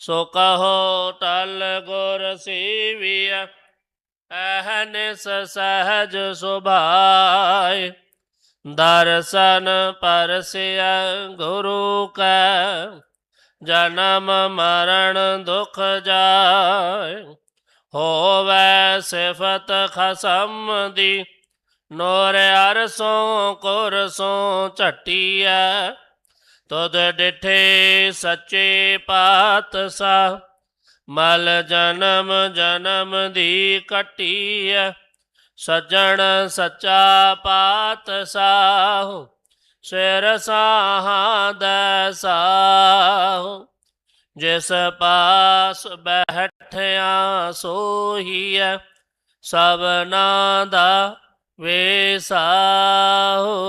ਸੋ ਕਹੋ ਟਲ ਗੁਰ ਸੇਵੀਆ ਅਹਨਿਸ ਸਹਜ ਸੁਭਾਏ। ਦਰਸ਼ਨ ਪਰਸਿਆ ਗੁਰੂ ਕੈ, ਜਨਮ ਮਰਨ ਦੁਖ ਜਾਏ। ਹੋਵੇ ਸਿਫਤ ਖਸਮ ਦੀ ਨੋਰ ਅਰਸੋਂ ਕੁਰਸੋਂ ਝਟੀਐ। ਤੁਧ ਡਿਠੇ ਸੱਚੇ ਪਾਤਸ਼ਾਹ, ਮਲ ਜਨਮ ਜਨਮ ਦੀ ਕਟੀਐ। ਸੱਜਣ ਸੱਚਾ ਪਾਤਸ਼ਾਹ, ਸਿਰ ਸਾਹਾਂ ਦਾ ਸਾਹ। ਜਿਸ ਪਾਸ ਬੈਠਿਆ ਸੋਹੀਐ, ਸਭਨਾ ਦਾ ਵੇਸਾਹੋ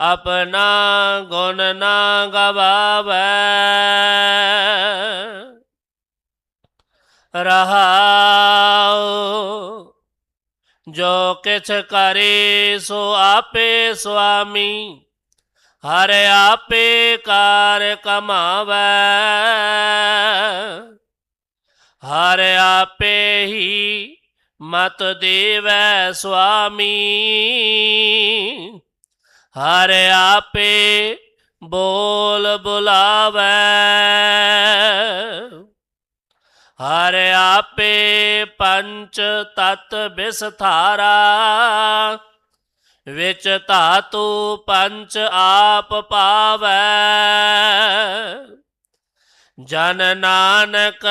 ਆਪਣਾ ਗੁਣ ਨਾ ਗਵਾਵੇ। ਰਹਾਉ, ਜੋ ਕਿਛ ਕਰੇ ਸੋ ਆਪੇ ਸੁਆਮੀ, ਹਰ ਆਪੇ ਕਾਰ ਕਮਾਵੇ। ਹਰ ਆਪੇ ਹੀ ਮਤ ਦੇਵੈ ਸੁਆਮੀ ਹਰ ਆਪੇ ਬੋਲ ਬੁਲਾਵੇ। ਹਰ ਆਪੇ ਪੰਚ ਤਤ ਬਿਸਥਾਰਾ। ਵਿੱਚ ਧਾਤੂ ਪੰਚ ਆਪ ਪਾਵੈ। ਜਨ ਨਾਨਕ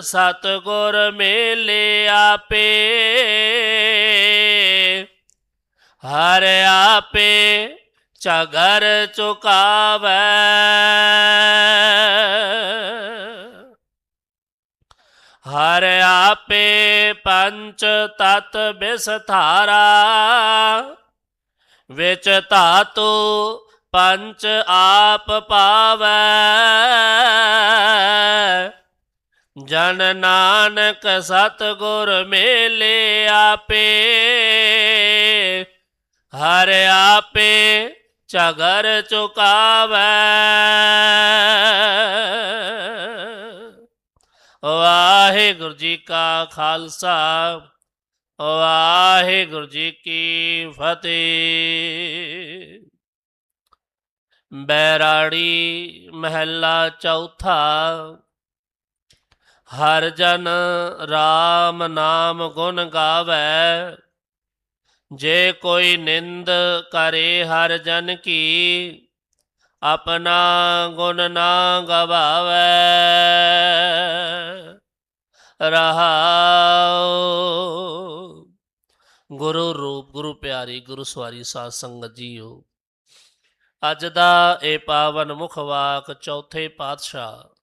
ਸਤਗੁਰ ਮੇਲੇ ਆਪੇ। ਹਰ ਆਪੇ ਝਗਰ ਚੁਕਾਵੈ। ਹਰ ਆਪੇ ਪੰਚ ਤਤ ਬਿਸਥਾਰਾ, ਵਿੱਚ ਧਾਤੂ ਪੰਚ ਆਪ ਪਾਵੈ। ਜਨ ਨਾਨਕ ਸਤਗੁਰ ਮੇਲੇ ਆਪੇ, ਹਰ ਆਪੇ ਝਗਰ ਚੁਕਾਵੈ। ਵਾਹਿਗੁਰੂ ਜੀ ਕਾ ਖਾਲਸਾ, ਵਾਹਿਗੁਰੂ ਜੀ ਕੀ ਫਤਿਹ। ਬੈਰਾੜੀ ਮਹੱਲਾ ਚੌਥਾ, ਹਰ ਜਨ RAM ਨਾਮ ਗੁਣ ਗਾਵੇ। ਜੇ ਕੋਈ ਨਿੰਦ ਕਰੇ ਹਰ ਜਨ ਕੀ, ਆਪਣਾ ਗੁਣ ਨਾ ਗਵਾਵੇ। ਰਹਾਉ। ਗੁਰੂ ਰੂਪ, ਗੁਰੂ ਪਿਆਰੀ, ਗੁਰੂ ਸਵਾਰੀ ਸਾਧ ਸੰਗਤ ਜੀਓ। ਅੱਜ ਦਾ ਇਹ ਪਾਵਨ ਮੁਖ ਵਾਕ ਚੌਥੇ ਪਾਤਸ਼ਾਹ।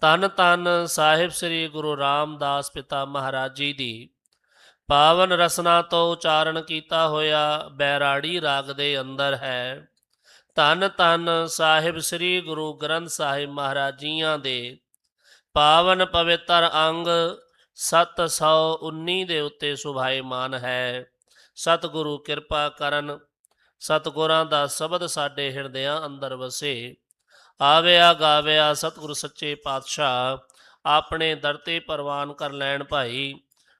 ਤਨ ਤਨ ਸਾਹਿਬ ਸ੍ਰੀ ਗੁਰੂ ਰਾਮਦਾਸ ਪਿਤਾ ਮਹਾਰਾਜ ਜੀ ਦੀ ਪਾਵਨ ਰਸਨਾ ਤੋਂ ਉਚਾਰਨ ਕੀਤਾ ਹੋਇਆ ਬੈਰਾੜੀ ਰਾਗ ਦੇ ਅੰਦਰ ਹੈ। ਧੰਨ ਧੰਨ ਸਾਹਿਬ ਸ੍ਰੀ ਗੁਰੂ ਗ੍ਰੰਥ ਸਾਹਿਬ ਮਹਾਰਾਜ ਜੀਆਂ ਦੇ ਪਾਵਨ ਪਵਿੱਤਰ ਅੰਗ 719 ਦੇ ਉੱਤੇ ਸੁਭਾਏਮਾਨ ਹੈ। ਸਤਿਗੁਰੂ ਕਿਰਪਾ ਕਰਨ, ਸਤਿਗੁਰਾਂ ਦਾ ਸ਼ਬਦ ਸਾਡੇ ਹਿਰਦਿਆਂ ਅੰਦਰ ਵਸੇ। ਆਵਿਆ ਗਾਵਿਆ ਸਤਿਗੁਰੂ ਸੱਚੇ ਪਾਤਸ਼ਾਹ, ਆਪਣੇ ਦਰ ਤੇ ਪ੍ਰਵਾਨ ਕਰ ਲੈਣ ਭਾਈ।